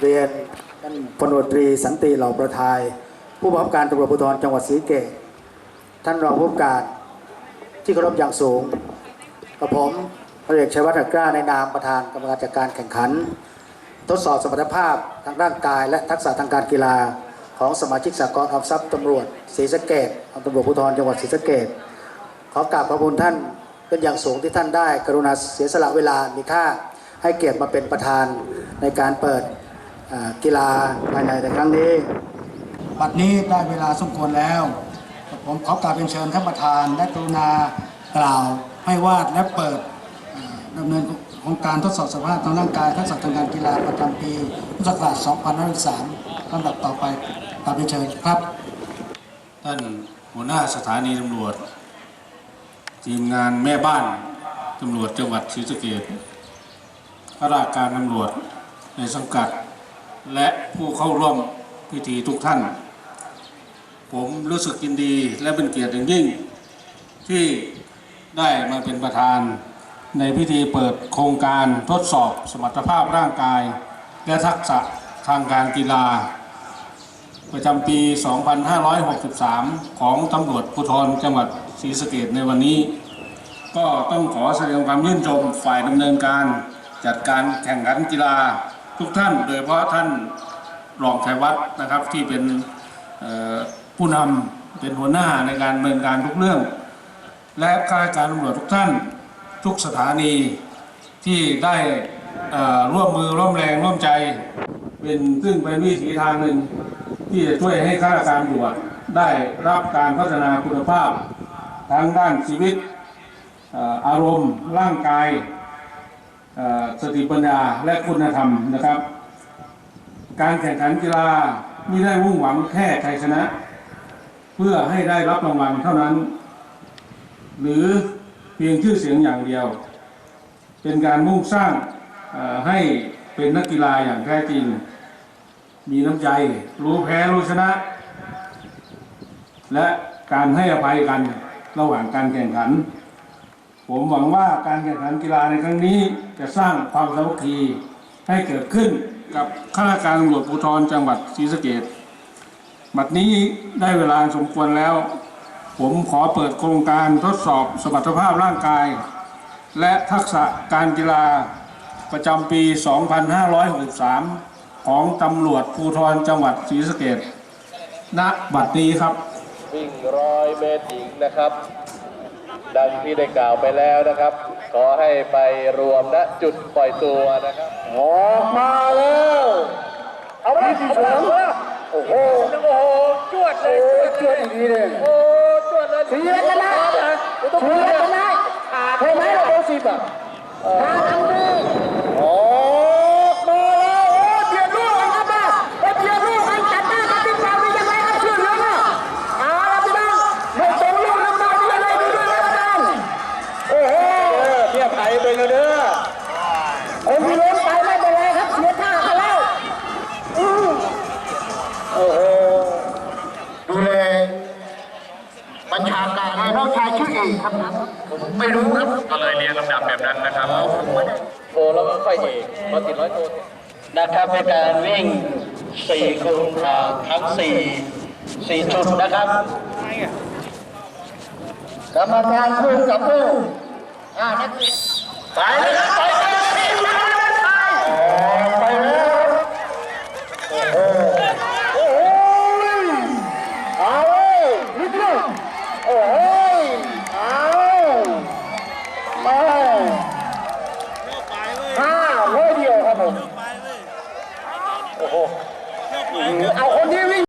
เรียนท่านพลตรีสันติเหล่าประทาย ผู้บังคับการตำรวจภูธรจังหวัดศรีเกษท่านรองผู้กำกับที่เคารพอย่างสูงกับผมพลเอกชัยวัฒน์กล้าในนามประธานกรรมการจัดการแข่งขัน ทดสอบสมรรถภาพทางร่างกาย และทักษะทางการกีฬาของสมาชิกสากลออมทรัพย์ตำรวจศรีสะเกษตำรวจภูธรจังหวัดศรีสะเกษขอกราบขอบคุณท่านเป็นอย่างสูงที่ท่านได้ กรุณาเสียสละเวลามีค่าให้เกียรติมาเป็นประธานในการเปิด กีฬาภายในในครั้งนี้ บัดนี้ได้เวลาสมควรแล้ว ผมขอกราบเรียนเชิญท่านประธานและกรุณากล่าวให้วาดและเปิดดำเนินโครงการทดสอบสภาพทางร่างกายทักษะทางการกีฬาประจำปีพุทธศักราช2563ลำดับต่อไปกราบเรียนเชิญครับ ท่านหัวหน้าสถานีตำรวจ ทีมงานแม่บ้านตำรวจจังหวัดศรีสะเกษข้าราชการตำรวจในสังกัด และผู้เข้าร่วมพิธีทุกท่าน ผมรู้สึกยินดีและเป็นเกียรติอย่างยิ่ง ที่ได้มาเป็นประธานในพิธีเปิดโครงการทดสอบสมรรถภาพร่างกาย และทักษะทางการกีฬา ประจำปี 2563 ของตำรวจภูธรจังหวัดศรีสะเกษในวันนี้ ก็ต้องขอแสดงความยื่นชมฝ่ายดำเนินการจัดการแข่งขันกีฬา ทุกท่าน โดยเฉพาะท่านรองชัยวัฒน์นะครับที่เป็นผู้นำเป็นหัวหน้าในการดำเนินการทุกเรื่อง และข้าราชการตำรวจทุกท่านทุกสถานีที่ได้ร่วมมือร่วมแรงร่วมใจ เป็นซึ่งเป็นวิถีทางหนึ่ง ที่จะช่วยให้ข้าราชการตำรวจได้รับการพัฒนาคุณภาพ ทั้งด้านชีวิตอารมณ์ร่างกาย สติปัญญาและคุณธรรมนะครับ การแข่งขันกีฬาไม่ได้มุ่งหวังแค่ชัยชนะ เพื่อให้ได้รับรางวัลเท่านั้น หรือเพียงชื่อเสียงอย่างเดียว เป็นการมุ่งสร้างให้เป็นนักกีฬาอย่างแท้จริง มีน้ำใจ รู้แพ้รู้ชนะ และการให้อภัยกันระหว่างการแข่งขัน ผมหวังว่าการแข่งขันกีฬาในครั้งนี้จะสร้างความสามัคคีให้เกิดขึ้นกับข้าราชการตำรวจภูธรจังหวัดศรีสะเกษบัดนี้ได้เวลาสมควรแล้ว ผมขอเปิดโครงการทดสอบสมรรถภาพร่างกาย และทักษะการกีฬาประจำปี 2563 ของตำรวจภูธรจังหวัดศรีสะเกษณบัดนี้ครับ วิ่งร้อยเมตรหญิงนะครับ ดังที่ได้กล่าวไปแล้วนะครับ ขอให้ไปรวมณจุดปล่อยตัวนะครับออกมาแล้วเอาไปที่สองโอ้โหโอ้โหจวดเลโอ้ยยเกิดอีกทีเลยโอ้จวดเลยเสียชนะเสียชนะใช่ไหมเราเบอร์สิบอะมาทางนี้ออกมาแล้วโอ้เทียนลูกครับมาโอ้เทียนลูกมันจัดหน้ากันติดตามนี่ยังไงครับเชื่อเหลืองอะเอาละพี่น้องไม่ส่งลูกน้ำตาที่ยังไงดูด้วยนะท่านโอ้โห เทียบไทยไปเลยเด้อ คนที่ล้มไปไม่เป็นไรครับเสียท่าไปแล้วอือโอ้โห ดูแลบัญชาการให้น้องชายชื่อเอกครับ ไม่รู้ครับก็เลยเรียงลำดับแบบนั้นนะครับโทรแล้วก็ค่อยเอกพอติดร้อยโทรนะครับเป็นการวิ่ง4โครงการทั้ง4 4จุดนะครับกรรมการผู้กับผู้อ่านักเรียนไปเลยครับไป 네.